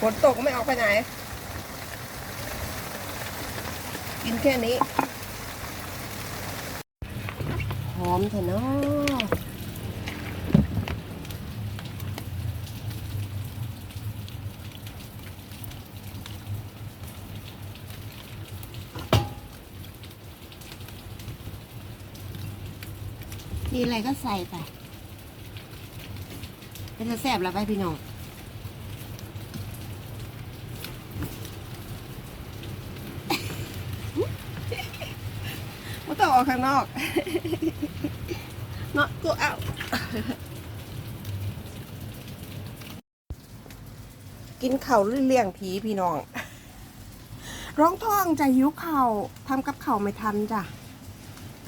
ฝนตกก็ไม่ออกไปไหน กินแค่นี้ หอมเถอะเนาะมีอะไรก็ใส่ไป เป็นจะแซ่บแล้วไปพี่น้อง ไม่ต้ ออกข้างนอกเนาะก็เอากินเข่าวเลี่ยงผีพี่น้อง ร้องท้องจะหิวเข่าทำกับเข่าไม่ทันจ้ะ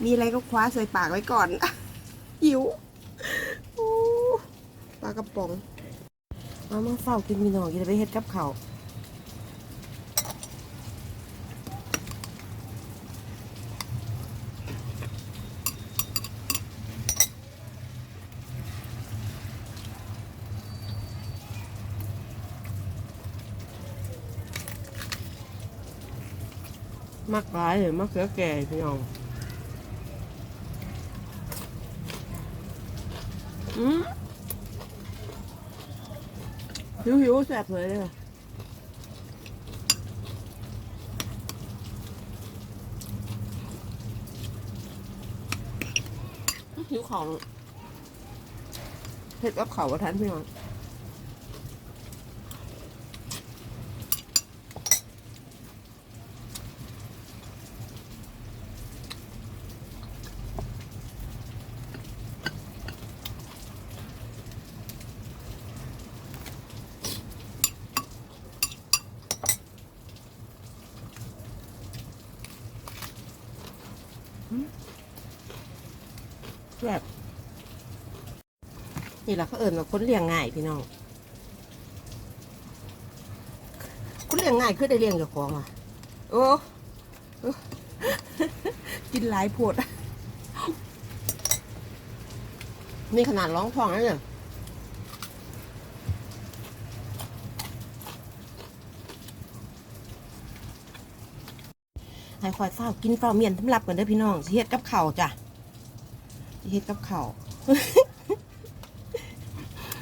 มีอะไรก็คว้าใส่ปากไว้ก่อนหิวอู้ปลากระป๋อง เอามาเฝ้ากินพี่น้องกินไปเฮ็ดกับเข่า มักร้ายหรือมักเสือแก่พี่น้องอืมหิวหิวแสบเลยเนี่ยหิวของเผ็ดกับเขาวทันพี่น้อง แบบนี่แหละเขาเอิญว่าคนเลี้ยงง่ายพี่น้องคนเลี้ยงง่ายคือได้เลี้ยงเจ้าของอะโอ้กินหลายผดนี่ขนาดร้องท้องแล้วเนี่ย ให้คอยเฝ้ากินเฝ้าเมียนทำหรับกันเด้อพี่น้องเฮ็ดกับเข้าจ้ะเฮ็ดกับเข้า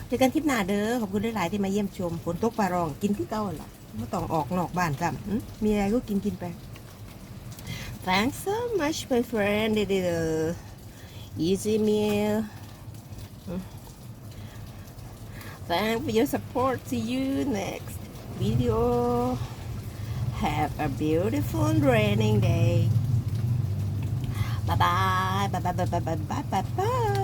เจอกันคลิปหน้าเด้อขอบคุณหลายๆที่มาเยี่ยมชมฝนตกปลารองกินที่เก่าล่ะไม่ต้องออกนอกบ้านจ้ะมีอะไรก็กินกินไป Thanks so much my friend It is easy meal Thanks for your support See you next video Have a beautiful raining day Bye bye. Bye bye bye bye bye bye bye.